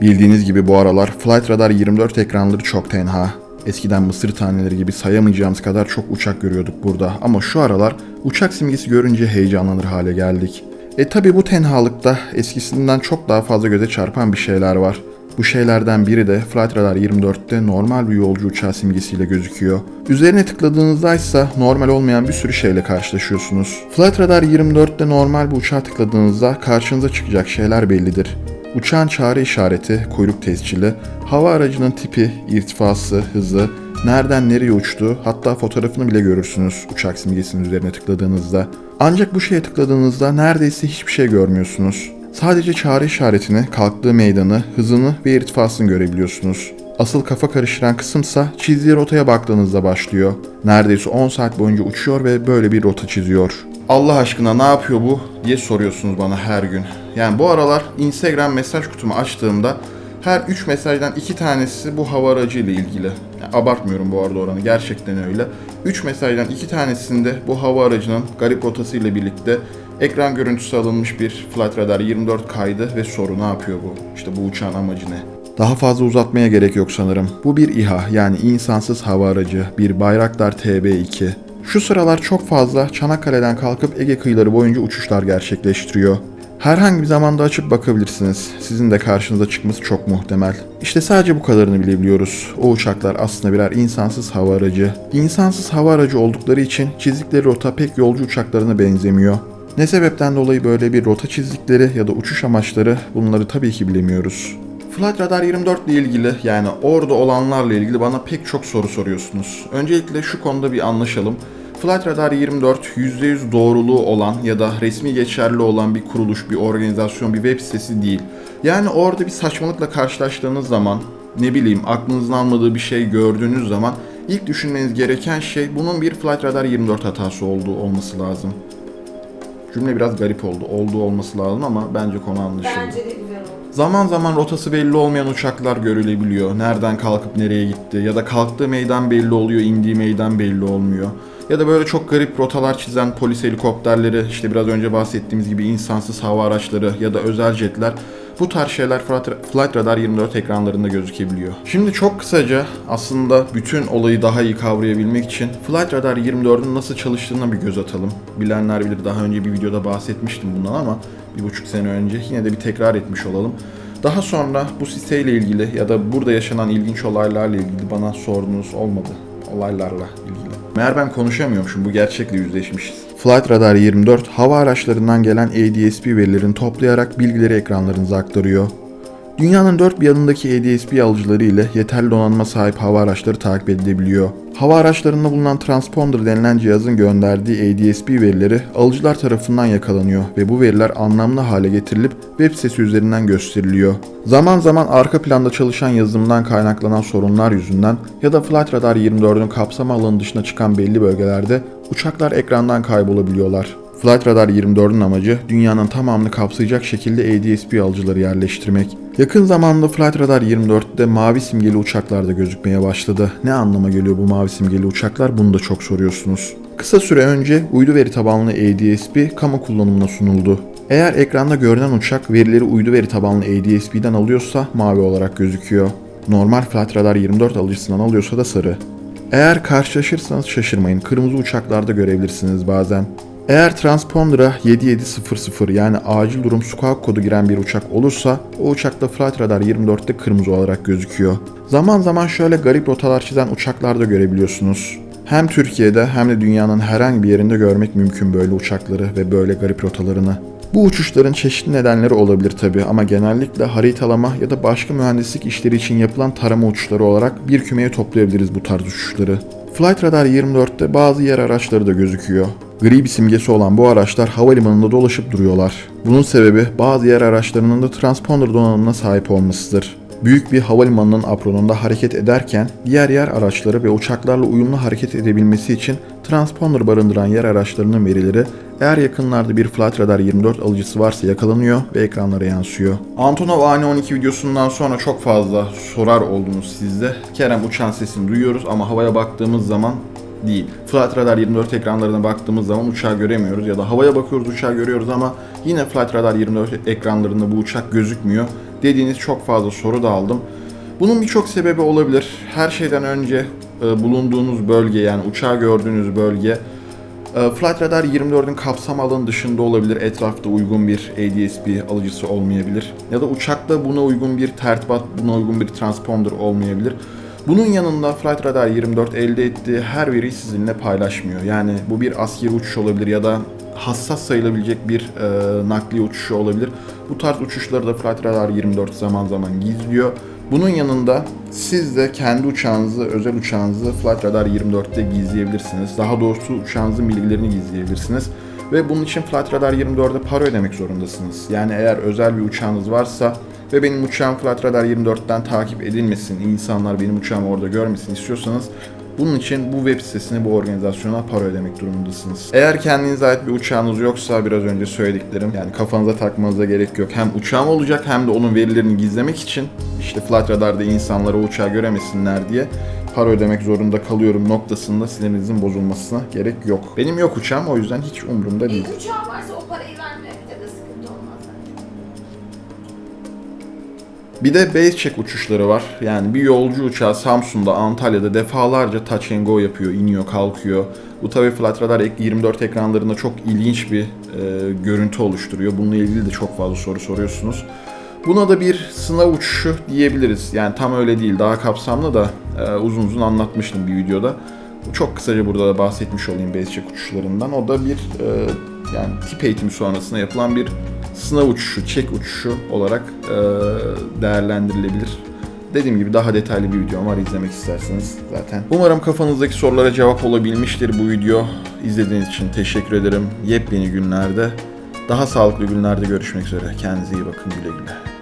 Bildiğiniz gibi bu aralar Flight Radar 24 ekranları çok tenha. Eskiden mısır taneleri gibi sayamayacağımız kadar çok uçak görüyorduk burada ama şu aralar uçak simgesi görünce heyecanlanır hale geldik. E tabi bu tenhalıkta eskisinden çok daha fazla göze çarpan bir şeyler var. Bu şeylerden biri de Flight Radar 24'te normal bir yolcu uçağı simgesiyle gözüküyor. Üzerine tıkladığınızda ise normal olmayan bir sürü şeyle karşılaşıyorsunuz. Flight Radar 24'te normal bir uçağa tıkladığınızda karşınıza çıkacak şeyler bellidir. Uçağın çağrı işareti, kuyruk tescili, hava aracının tipi, irtifası, hızı, nereden nereye uçtuğu hatta fotoğrafını bile görürsünüz uçak simgesinin üzerine tıkladığınızda. Ancak bu şeye tıkladığınızda neredeyse hiçbir şey görmüyorsunuz. Sadece çağrı işaretini, kalktığı meydanı, hızını ve irtifasını görebiliyorsunuz. Asıl kafa karıştıran kısımsa çizdiği rotaya baktığınızda başlıyor. Neredeyse 10 saat boyunca uçuyor ve böyle bir rota çiziyor. Allah aşkına ne yapıyor bu diye soruyorsunuz bana her gün. Yani bu aralar Instagram mesaj kutumu açtığımda her 3 mesajdan 2 tanesi bu hava aracı ile ilgili. Yani abartmıyorum bu arada oranı gerçekten öyle. 3 mesajdan 2 tanesinde bu hava aracının garip rotası ile birlikte ekran görüntüsü alınmış bir Flight Radar 24 kaydı ve soru ne yapıyor bu? İşte bu uçağın amacı ne? Daha fazla uzatmaya gerek yok sanırım. Bu bir İHA yani insansız hava aracı, bir Bayraktar TB2. Şu sıralar çok fazla Çanakkale'den kalkıp Ege kıyıları boyunca uçuşlar gerçekleştiriyor. Herhangi bir zamanda açıp bakabilirsiniz. Sizin de karşınıza çıkması çok muhtemel. İşte sadece bu kadarını bilebiliyoruz. O uçaklar aslında birer insansız hava aracı. İnsansız hava aracı oldukları için çizdikleri rota pek yolcu uçaklarına benzemiyor. Ne sebepten dolayı böyle bir rota çizdikleri ya da uçuş amaçları bunları tabii ki bilemiyoruz. Flight Radar 24 ile ilgili yani orada olanlarla ilgili bana pek çok soru soruyorsunuz. Öncelikle şu konuda bir anlaşalım. Flight Radar 24 %100 doğruluğu olan ya da resmi geçerli olan bir kuruluş, bir organizasyon, bir web sitesi değil. Yani orada bir saçmalıkla karşılaştığınız zaman ne bileyim aklınızın almadığı bir şey gördüğünüz zaman ilk düşünmeniz gereken şey bunun bir Flight Radar 24 hatası olduğu olması lazım. Cümle biraz garip oldu. Olduğu olması lazım ama bence konu anlaşıldı. Bence de. Zaman zaman rotası belli olmayan uçaklar görülebiliyor. Nereden kalkıp nereye gitti ya da kalktığı meydan belli oluyor, indiği meydan belli olmuyor. Ya da böyle çok garip rotalar çizen polis helikopterleri, işte biraz önce bahsettiğimiz gibi insansız hava araçları ya da özel jetler bu tarz şeyler Flight- Radar 24 ekranlarında gözükebiliyor. Şimdi çok kısaca aslında bütün olayı daha iyi kavrayabilmek için Flight Radar 24'ün nasıl çalıştığına bir göz atalım. Bilenler bilir daha önce bir videoda bahsetmiştim bundan ama bir buçuk sene önce yine de bir tekrar etmiş olalım. Daha sonra bu siteyle ilgili ya da burada yaşanan ilginç olaylarla ilgili bana sorunuz olmadı. Olaylarla ilgili. Meğer ben konuşamıyormuşum bu gerçekle yüzleşmişiz. Flight Radar 24 hava araçlarından gelen ADS-B verilerini toplayarak bilgileri ekranlarınıza aktarıyor. Dünyanın dört bir yanındaki ADS-B alıcıları ile yeterli donanıma sahip hava araçları takip edilebiliyor. Hava araçlarında bulunan transponder denilen cihazın gönderdiği ADS-B verileri alıcılar tarafından yakalanıyor ve bu veriler anlamlı hale getirilip web sitesi üzerinden gösteriliyor. Zaman zaman arka planda çalışan yazılımdan kaynaklanan sorunlar yüzünden ya da Flight Radar 24'ün kapsama alanı dışına çıkan belli bölgelerde uçaklar ekrandan kaybolabiliyorlar. Flight Radar 24'ün amacı dünyanın tamamını kapsayacak şekilde ADS-B alıcıları yerleştirmek. Yakın zamanda Flight Radar 24'te mavi simgeli uçaklar da gözükmeye başladı. Ne anlama geliyor bu mavi simgeli uçaklar bunu da çok soruyorsunuz. Kısa süre önce uydu veri tabanlı ADS-B kamu kullanımına sunuldu. Eğer ekranda görünen uçak verileri uydu veri tabanlı ADS-B'den alıyorsa mavi olarak gözüküyor. Normal Flight Radar 24 alıcısından alıyorsa da sarı. Eğer karşılaşırsanız şaşırmayın. Kırmızı uçaklarda görebilirsiniz bazen. Eğer transponder'a 7700 yani acil durum squawk kodu giren bir uçak olursa o uçakta Flight Radar 24'te kırmızı olarak gözüküyor. Zaman zaman şöyle garip rotalar çizen uçaklarda görebiliyorsunuz. Hem Türkiye'de hem de dünyanın herhangi bir yerinde görmek mümkün böyle uçakları ve böyle garip rotalarını. Bu uçuşların çeşitli nedenleri olabilir tabi ama genellikle haritalama ya da başka mühendislik işleri için yapılan tarama uçuşları olarak bir kümeye toplayabiliriz bu tarz uçuşları. Flight Radar 24'te bazı yer araçları da gözüküyor. Gri bir simgesi olan bu araçlar havalimanında dolaşıp duruyorlar. Bunun sebebi bazı yer araçlarının da transponder donanımına sahip olmasıdır. Büyük bir havalimanının apronunda hareket ederken diğer yer araçları ve uçaklarla uyumlu hareket edebilmesi için transponder barındıran yer araçlarının verileri eğer yakınlarda bir Flight Radar 24 alıcısı varsa yakalanıyor ve ekranlara yansıyor. Antonov AN-12 videosundan sonra çok fazla sorar oldunuz sizde. Kerem uçan sesini duyuyoruz ama havaya baktığımız zaman değil. Flight Radar 24 ekranlarına baktığımız zaman uçağı göremiyoruz ya da havaya bakıyoruz uçağı görüyoruz ama yine Flight Radar 24 ekranlarında bu uçak gözükmüyor. dediğiniz çok fazla soru da aldım. Bunun birçok sebebi olabilir. Her şeyden önce e, bulunduğunuz bölge yani uçağı gördüğünüz bölge e, Flight Radar 24'ün kapsam alanı dışında olabilir. Etrafta uygun bir ADS-B alıcısı olmayabilir. Ya da uçakta buna uygun bir tertibat, buna uygun bir transponder olmayabilir. Bunun yanında Flight Radar 24 elde ettiği her veriyi sizinle paylaşmıyor. Yani bu bir askeri uçuş olabilir ya da hassas sayılabilecek bir e, nakliye uçuşu olabilir. Bu tarz uçuşları da Flight Radar 24 zaman zaman gizliyor. Bunun yanında siz de kendi uçağınızı, özel uçağınızı Flight Radar 24'te gizleyebilirsiniz. Daha doğrusu uçağınızın bilgilerini gizleyebilirsiniz. Ve bunun için Flight Radar 24'e para ödemek zorundasınız. Yani eğer özel bir uçağınız varsa ve benim uçağım Flight Radar 24'ten takip edilmesin, insanlar benim uçağımı orada görmesin istiyorsanız bunun için bu web sitesine, bu organizasyona para ödemek durumundasınız. Eğer kendinize ait bir uçağınız yoksa biraz önce söylediklerim yani kafanıza takmanıza gerek yok. Hem uçağım olacak hem de onun verilerini gizlemek için işte Flight Radar'da insanlar o uçağı göremesinler diye para ödemek zorunda kalıyorum noktasında sinirinizin bozulmasına gerek yok. Benim yok uçağım o yüzden hiç umurumda değil. İlk uçağın varsa o parayı vermekte de sıkıntı olmaz. Bir de base check uçuşları var. Yani bir yolcu uçağı Samsun'da, Antalya'da defalarca touch and go yapıyor, iniyor, kalkıyor. Bu tabii Flight Radar 24 ekranlarında çok ilginç bir e, görüntü oluşturuyor. Bununla ilgili de çok fazla soru soruyorsunuz. Buna da bir sınav uçuşu diyebiliriz. Yani tam öyle değil, daha kapsamlı da e, uzun uzun anlatmıştım bir videoda. Çok kısaca burada da bahsetmiş olayım base check uçuşlarından. O da bir e, yani tip eğitimi sonrasında yapılan bir sınav uçuşu, çek uçuşu olarak e, değerlendirilebilir. Dediğim gibi daha detaylı bir videom var izlemek isterseniz zaten. Umarım kafanızdaki sorulara cevap olabilmiştir bu video. İzlediğiniz için teşekkür ederim. Yepyeni günlerde, daha sağlıklı günlerde görüşmek üzere. Kendinize iyi bakın güle güle.